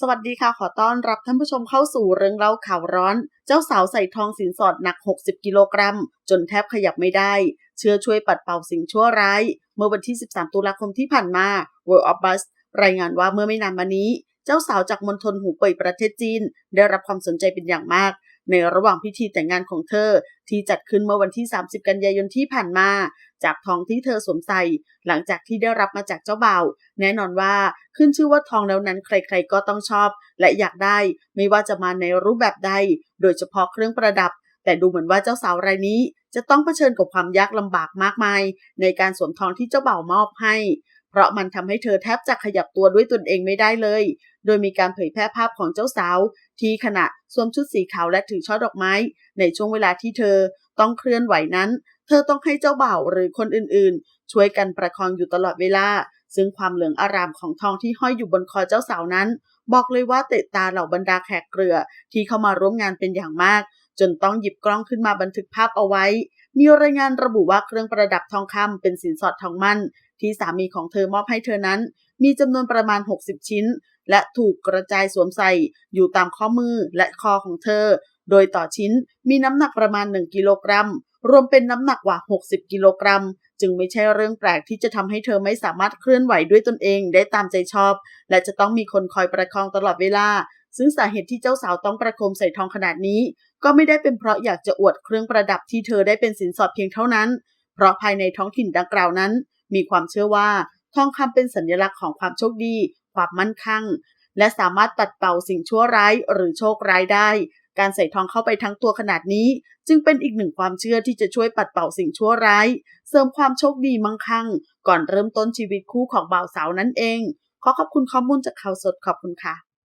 สวัสดีค่ะ ขอต้อนรับท่านผู้ชมเข้าสู่เรื่องเล่าข่าวร้อน เจ้าสาวใส่ทองสินสอดหนัก 60 กิโลกรัม จนแทบขยับไม่ได้ เชื่อช่วยปัดเป่าสิ่งชั่วร้าย เมื่อวันที่ 13 ตุลาคมที่ผ่านมา World of Bus รายงานว่าเมื่อไม่นานมานี้ เจ้าสาวจากมณฑลหูเป่ยประเทศจีน ได้รับความสนใจเป็นอย่างมาก ในระหว่างพิธีแต่งงานของเธอ ที่จัดขึ้นเมื่อวันที่ 30 กันยายนที่ผ่านมา จากทองที่เธอสวมใส่หลังจากที่ได้รับมาจากเจ้าบ่าวแน่นอนว่าขึ้นชื่อว่าทองแล้วนั้นใครๆก็ต้องชอบ และอยากได้ ไม่ว่าจะมาในรูปแบบใด โดยเฉพาะเครื่องประดับ แต่ดูเหมือนว่าเจ้าสาวรายนี้จะต้องเผชิญกับความยากลำบากมากมาย ในการสวมทองที่เจ้าบ่าวมอบให้ เพราะมันทำให้เธอแทบจะขยับตัวด้วยตนเองไม่ได้เลย โดยมีการเผยแพร่ภาพของเจ้าสาว ที่ขณะสวมชุดสีขาวและถือช่อดอกไม้ ในช่วงเวลาที่เธอต้องเคลื่อนไหวนั้น เธอต้องให้เจ้าบ่าวหรือคนอื่นๆ ช่วยกันประคองอยู่ตลอดเวลา ซึ่งความเหลืองอารามของทองที่ห้อยอยู่บนคอเจ้าสาวนั้น บอกเลยว่าเตะตาเหล่าบรรดาแขกเรือที่เข้ามาร่วมงานเป็นอย่างมาก จนต้องหยิบกล้องขึ้นมาบันทึกภาพเอาไว้ มีรายงานระบุว่าเครื่องประดับทองคำเป็นสินสอดทองมั่นที่สามีของเธอมอบให้เธอนั้น มีจำนวนประมาณ 60 ชิ้น และถูกกระจายสวมใส่อยู่ตามข้อมือและคอของเธอ โดยต่อชิ้นมีน้ำหนักประมาณ 1 กิโลกรัม รวมเป็นน้ำหนักกว่า 60 กิโลกรัม จึงไม่ใช่เรื่องแปลกที่จะทำให้เธอไม่สามารถเคลื่อนไหวด้วยตนเองได้ตามใจชอบ และจะต้องมีคนคอยประคองตลอดเวลา ซึ่งสาเหตุที่เจ้าสาวต้องประคมใส่ทองขนาดนี้ ก็ไม่ได้เป็นเพราะอยากจะอวดเครื่องประดับที่เธอได้เป็นสินสอดเพียงเท่านั้น เพราะภายในท้องถิ่นดังกล่าวนั้น มีความเชื่อว่าทองคำเป็นสัญลักษณ์ของความโชคดี ความมั่นคงและสามารถปัดเป่าสิ่งชั่วร้ายหรือโชคร้ายได้ การใส่ทองเข้าไปทั้งตัวขนาดนี้ จึงเป็นอีกหนึ่งความเชื่อที่จะช่วยปัดเป่าสิ่งชั่วร้าย เสริมความโชคดีมั่งคั่ง ก่อนเริ่มต้นชีวิตคู่ของบ่าวสาวนั่นเอง ขอขอบคุณข้อมูลจากข่าวสดขอบคุณค่ะ